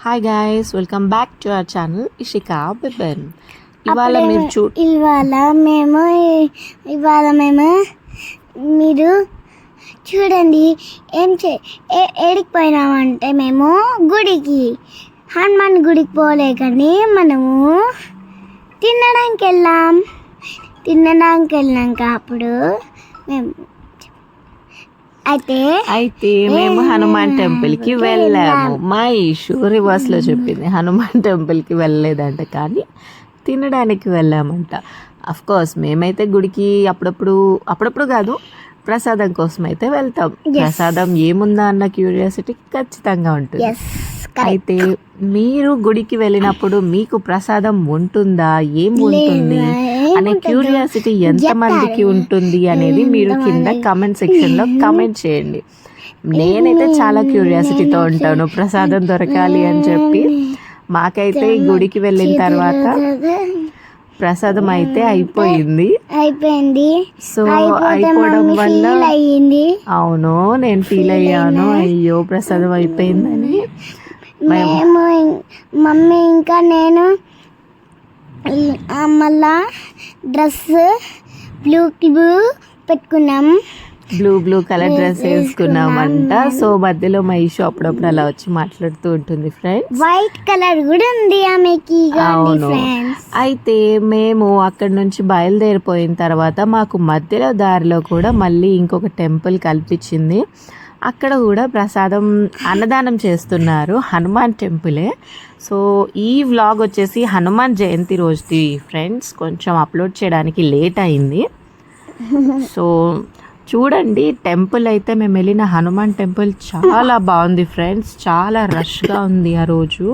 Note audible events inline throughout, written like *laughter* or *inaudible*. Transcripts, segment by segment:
Hi guys welcome back to our channel Ishika Biben ఇవాళ మీరు చూ ఇవాళ మేము ఇవాళ మేము మీరు చూడండి ఏం చే ఏడికి పోయినామంటే మేము గుడికి హనుమాన్ గుడికి పోలే కానీ మనము తినడానికి వెళ్ళాం తినడానికి వెళ్ళాక అప్పుడు మేము అయితే అయితే మేము హనుమాన్ టెంపుల్కి వెళ్ళాము. మా ఇషు రివర్స్లో చెప్పింది హనుమాన్ టెంపుల్కి వెళ్ళలేదంట కానీ తినడానికి వెళ్ళామంట. అఫ్ కోర్స్ మేమైతే గుడికి అప్పుడప్పుడు అప్పుడప్పుడు కాదు ప్రసాదం కోసం అయితే వెళ్తాం ప్రసాదం ఏముందా అన్న క్యూరియాసిటీ ఖచ్చితంగా ఉంటుంది. అయితే మీరు గుడికి వెళ్ళినప్పుడు మీకు ప్రసాదం ఉంటుందా? ఏం ఉంటుంది? అనే క్యూరియాసిటీ ఎంత మందికి ఉంటుంది అనేది మీరు కింద కమెంట్ సెక్షన్లో కమెంట్ చేయండి. నేనైతే చాలా క్యూరియాసిటీతో ఉంటాను. ప్రసాదం దొరకాలి అని చెప్పి. మాకైతే ఈ గుడికి వెళ్ళిన తర్వాత ప్రసాదం అయితే అయిపోయింది. అయిపోయింది. సో అయిపోవడం వల్ల అవును నేను ఫీల్ అయ్యాను. అయ్యో ప్రసాదం అయిపోయిందని. మేము మమ్మీ ఇంకా నేను మళ్ళా డ్రెస్ బ్లూ బ్లూ పెట్టుకున్నాం. బ్లూ బ్లూ కలర్ డ్రెస్ వేసుకున్నామంట సో మధ్యలో మా ఇషు అప్పుడప్పుడు అలా వచ్చి మాట్లాడుతూ ఉంటుంది ఫ్రెండ్స్ వైట్ కలర్ కూడా ఉంది ఆమెకి అవును. అయితే మేము అక్కడ నుంచి బయలుదేరిపోయిన తర్వాత మాకు మధ్యలో దారిలో కూడా మళ్ళీ ఇంకొక టెంపుల్ కల్పించింది. అక్కడ కూడా ప్రసాదం అన్నదానం చేస్తున్నారు హనుమాన్ టెంపులే. సో ఈ వ్లాగ్ వచ్చేసి హనుమాన్ జయంతి రోజుది ఫ్రెండ్స్. కొంచెం అప్లోడ్ చేయడానికి లేట్ అయింది. సో చూడండి టెంపుల్ అయితే మేము వెళ్ళిన హనుమాన్ టెంపుల్ చాలా బాగుంది ఫ్రెండ్స్. చాలా రష్గా ఉంది ఆ రోజు.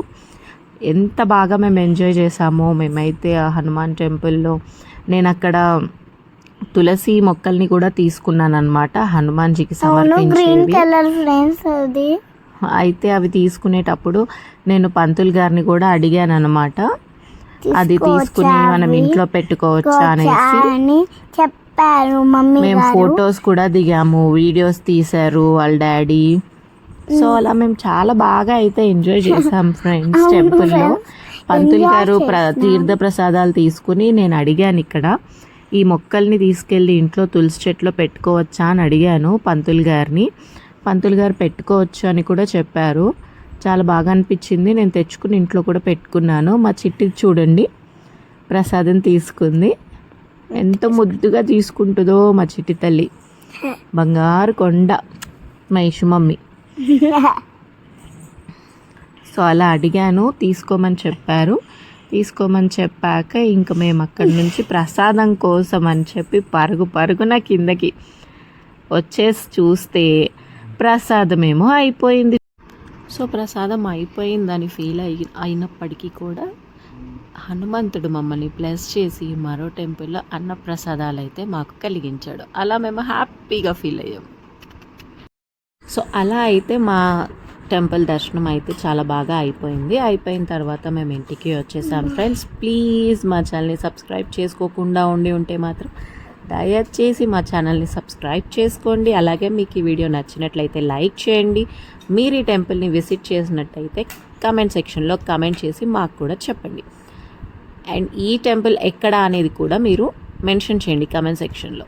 ఎంత బాగా మేము ఎంజాయ్ చేసామో మేమైతే ఆ హనుమాన్ టెంపుల్లో. నేను అక్కడ తులసి మొక్కల్ని కూడా తీసుకున్నాను అనమాట హనుమాన్జీకి సమర్పించేవి. అయితే అవి తీసుకునేటప్పుడు నేను పంతులు గారిని కూడా అడిగాను అనమాట అది తీసుకుని మనం ఇంట్లో పెట్టుకోవచ్చా అనేసి. అని చెప్పారు మేము ఫొటోస్ కూడా దిగాము వీడియోస్ తీశారు వాళ్ళ డాడీ. సో అలా మేము చాలా బాగా అయితే ఎంజాయ్ చేసాం ఫ్రెండ్స్ టెంపుల్లో. పంతులు గారు. తీర్థ ప్రసాదాలు తీసుకుని నేను అడిగాను ఇక్కడ. ఈ మొక్కల్ని తీసుకెళ్ళి ఇంట్లో తులసి చెట్లో పెట్టుకోవచ్చా అని అడిగాను పంతులు గారిని. పంతులు గారు పెట్టుకోవచ్చు అని కూడా చెప్పారు. చాలా బాగా అనిపించింది. నేను తెచ్చుకుని ఇంట్లో కూడా పెట్టుకున్నాను. మా చిట్టి చూడండి. ప్రసాదం తీసుకుంది. ఎంత ముద్దుగా తీసుకుంటుందో మా చిట్టి తల్లి. బంగారు కొండ. మా ఇషు మమ్మీ. *laughs* సో అలా అడిగాను. తీసుకోమని చెప్పారు. తీసుకోమని చెప్పాక ఇంక మేము అక్కడి నుంచి ప్రసాదం కోసం అని చెప్పి పరుగు పరుగున కిందకి వచ్చేసి చూస్తే ప్రసాదమేమో అయిపోయింది. సో ప్రసాదం అయిపోయిందని ఫీల్ అయి అయినప్పటికీ కూడా హనుమంతుడు మమ్మల్ని ప్లస్ చేసి మరో టెంపుల్లో అన్న ప్రసాదాలు అయితే మాకు కలిగించాడు. అలా మేము హ్యాపీగా ఫీల్ అయ్యాం. సో అలా అయితే మా టెంపుల్ దర్శనం అయితే చాలా బాగా అయిపోయింది. అయిపోయిన తర్వాత మేము ఇంటికి వచ్చేసాం. ఫ్రెండ్స్ ప్లీజ్ మా ఛానల్ని సబ్స్క్రైబ్ చేసుకోకుండా ఉండి ఉంటే మాత్రం దయచేసి మా ఛానల్ని సబ్స్క్రైబ్ చేసుకోండి. అలాగే మీకు ఈ వీడియో నచ్చినట్లయితే లైక్ చేయండి. మీరు ఈ టెంపుల్ని విజిట్ చేసినట్టయితే కమెంట్ సెక్షన్లో కమెంట్ చేసి మాకు కూడా చెప్పండి. అండ్ ఈ టెంపుల్ ఎక్కడ అనేది కూడా మీరు మెన్షన్ చేయండి కమెంట్ సెక్షన్లో